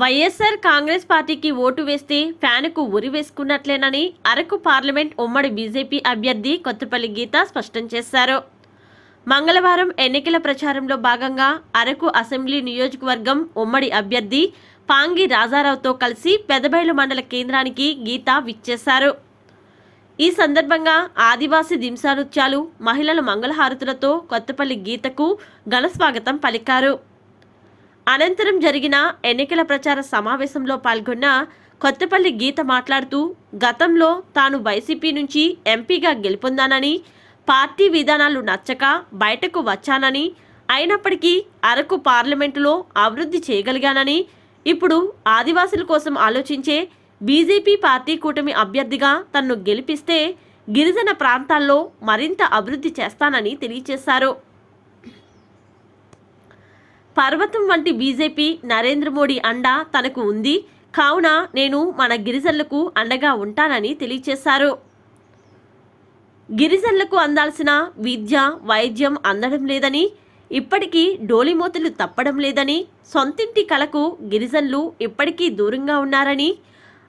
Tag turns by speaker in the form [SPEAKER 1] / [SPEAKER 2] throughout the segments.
[SPEAKER 1] వైఎస్ఆర్ కాంగ్రెస్ పార్టీకి ఓటు వేస్తే ఫ్యాన్కు ఉరి వేసుకున్నట్లేనని అరకు పార్లమెంట్ ఉమ్మడి బీజేపీ అభ్యర్థి కొత్తపల్లి గీత స్పష్టం చేశారు. మంగళవారం ఎన్నికల ప్రచారంలో భాగంగా అరకు అసెంబ్లీ నియోజకవర్గం ఉమ్మడి అభ్యర్థి పాంగి రాజారావుతో కలిసి పెదబైలు మండల కేంద్రానికి గీత విచ్చేశారు. ఈ సందర్భంగా ఆదివాసీ దింసానృత్యాలు మహిళల మంగళహారతులతో కొత్తపల్లి గీతకు ఘన స్వాగతం పలికారు. అనంతరం జరిగిన ఎన్నికల ప్రచార సమావేశంలో పాల్గొన్న కొత్తపల్లి గీత మాట్లాడుతూ గతంలో తాను వైసీపీ నుంచి ఎంపీగా గెలుపొందానని పార్టీ విధానాలు నచ్చక బయటకు వచ్చానని అయినప్పటికీ అరకు పార్లమెంటులో అభివృద్ధి చేయగలిగానని ఇప్పుడు ఆదివాసుల కోసం ఆలోచించే బీజేపీ పార్టీ కూటమి అభ్యర్థిగా తన్ను గెలిపిస్తే గిరిజన ప్రాంతాల్లో మరింత అభివృద్ధి చేస్తానని తెలియజేశారు. పర్వతం వంటి బీజేపీ నరేంద్ర మోడీ అండ తనకు ఉంది. కావున నేను మన గిరిజనులకు అండగా ఉంటానని తెలియచేశారు. గిరిజనులకు అందాల్సిన విద్య వైద్యం అందడం లేదని ఇప్పటికీ డోలిమోతులు తప్పడం లేదని సొంతింటి కలకు గిరిజనులు ఇప్పటికీ దూరంగా ఉన్నారని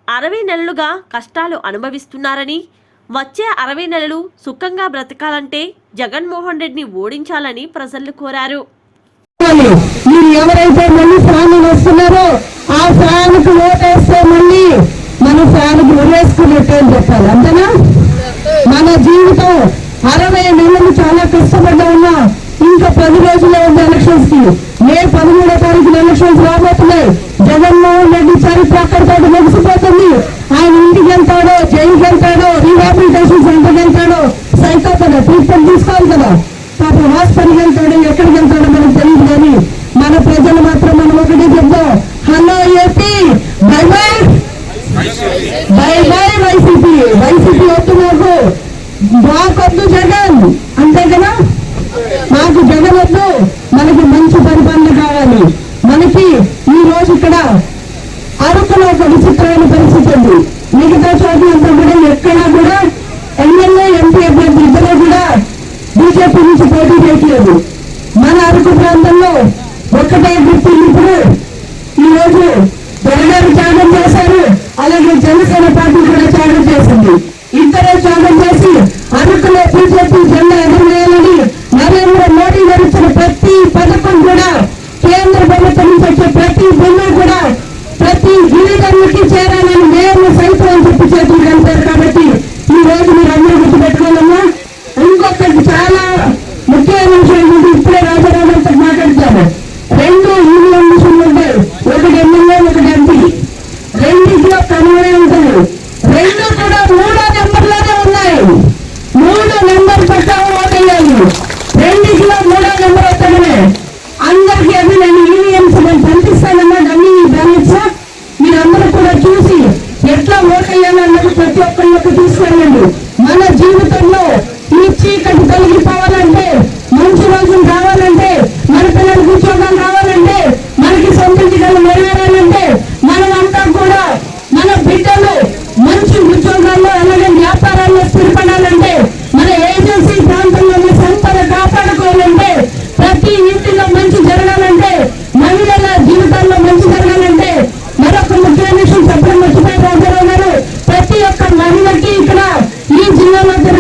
[SPEAKER 1] అరవై నెలలుగా కష్టాలు అనుభవిస్తున్నారని వచ్చే అరవై నెలలు సుఖంగా బ్రతకాలంటే జగన్మోహన్ రెడ్డిని ఓడించాలని ప్రజలు కోరారు.
[SPEAKER 2] మీరు ఎవరైతే మళ్ళీ స్వామి వస్తున్నారో ఆ స్వామికి ఓటేస్తే మళ్ళీ మన స్వామికి ఉరేసుకున్నట్టు అని చెప్పాలి అంతేనా? మన జీవితం అరవై నెలలు చాలా కష్టపడ్డా ఉన్నా ఇంకా పది రోజులే ఉంది ఎలక్షన్స్కి మే పదమూడో తారీఖున ఎలక్షన్స్ రాబోతున్నాయి. జగన్మోహన్ రెడ్డి చరిత్ర అక్కడితో ముగిసిపోతుంది. ఆయన ఇంటికి వెళ్తాడో జైలుకి వెళ్తాడో రీహాబిలిటేషన్ సెంటర్కి వెళ్తాడో కదా ట్రీట్మెంట్ తీసుకోవాలి కదా. పాపం హాస్పిటల్కి వెళ్తాడు ఎక్కడికి వెళ్తాడు? మన ప్రజలు మాత్రం మనం ఒకటి చెప్తాం hello AP bye bye bye bye YCP YCP వద్దు మాకు. మాకొద్దు జగన్. అంతే కదా? మాకు జగన్ వద్దు. మనకి మంచి పరిపాలన కావాలి. మనకి ఈ రోజు ఇక్కడ అరకులో ఒక విచిత్రమైన పరిస్థితి ఉంది మిగతా చోట్ల అంతా కూడా ఎక్కడా కూడా ఎమ్మెల్యే ఎంపీ అభ్యర్థి ఇద్దరు కూడా బీజేపీ నుంచి పోటీ చేయట్లేదు మన అరకు ప్రాంతంలో ఒక్కటే గుర్తు ఇప్పుడు ఈ రోజు జనగారు త్యాగం చేశారు. అలాగే జనసేన పార్టీ నెంబర్ ప్రకారం ఓటేయాలి రెండింటిలో మూడో నెంబర్ వస్తాడమే అందరికీ అది నేను ఈవీఎంస్ నేను పంపిస్తానన్నా అన్ని బ్యాలెట్స్ మీరందరూ కూడా చూసి ఎట్లా ఓటేయాలన్నది ఈ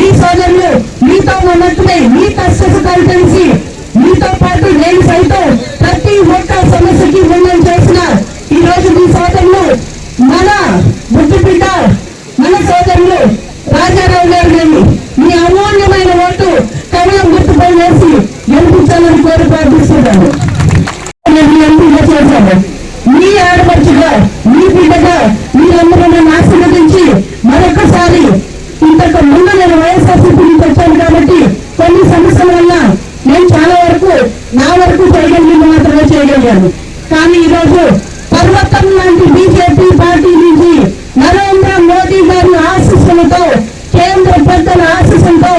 [SPEAKER 2] మీ సోదరులు మీతో ఉన్నట్టునే మీ కష్ట సుఖాలు తెలిసి మీతో పాటు నేను సైతం ప్రతి ఒక్క సమస్యకి ముందం చేసిన ఈ రోజు మీ సోదరులు మన బుద్ధి బిడ్డ మన సోదరులు రాజారావు గారు నేను మీ అమూల్యమైన ఓటు కమలం గుర్తుపై వేసి గెలిపించాలని కోరి ప్రార్థిస్తున్నాను. మీ ఆడపడుచుగా మీ బిడ్డగా మీరందరూ నన్ను ఆశీర్వదించి మరొకసారి ముందు నేను వైఎస్ఆర్సీపీ నుంచి వచ్చాను కాబట్టి కొన్ని సమస్యల వల్ల నేను చాలా వరకు నా వరకు చేయగలిగింది మాత్రమే చేయగలిగాను. కానీ ఈరోజు పర్వతం లాంటి బీజేపీ పార్టీ నుంచి నరేంద్ర మోదీ గారి ఆశీస్సులతో కేంద్ర పెద్దల ఆశీస్సులతో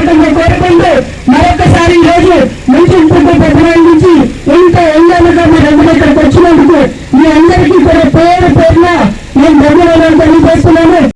[SPEAKER 2] అందరినీ హృదయపూర్వకంగా కోరుకుంటూ మరొకసారి ఈ రోజు మంచి నుంచి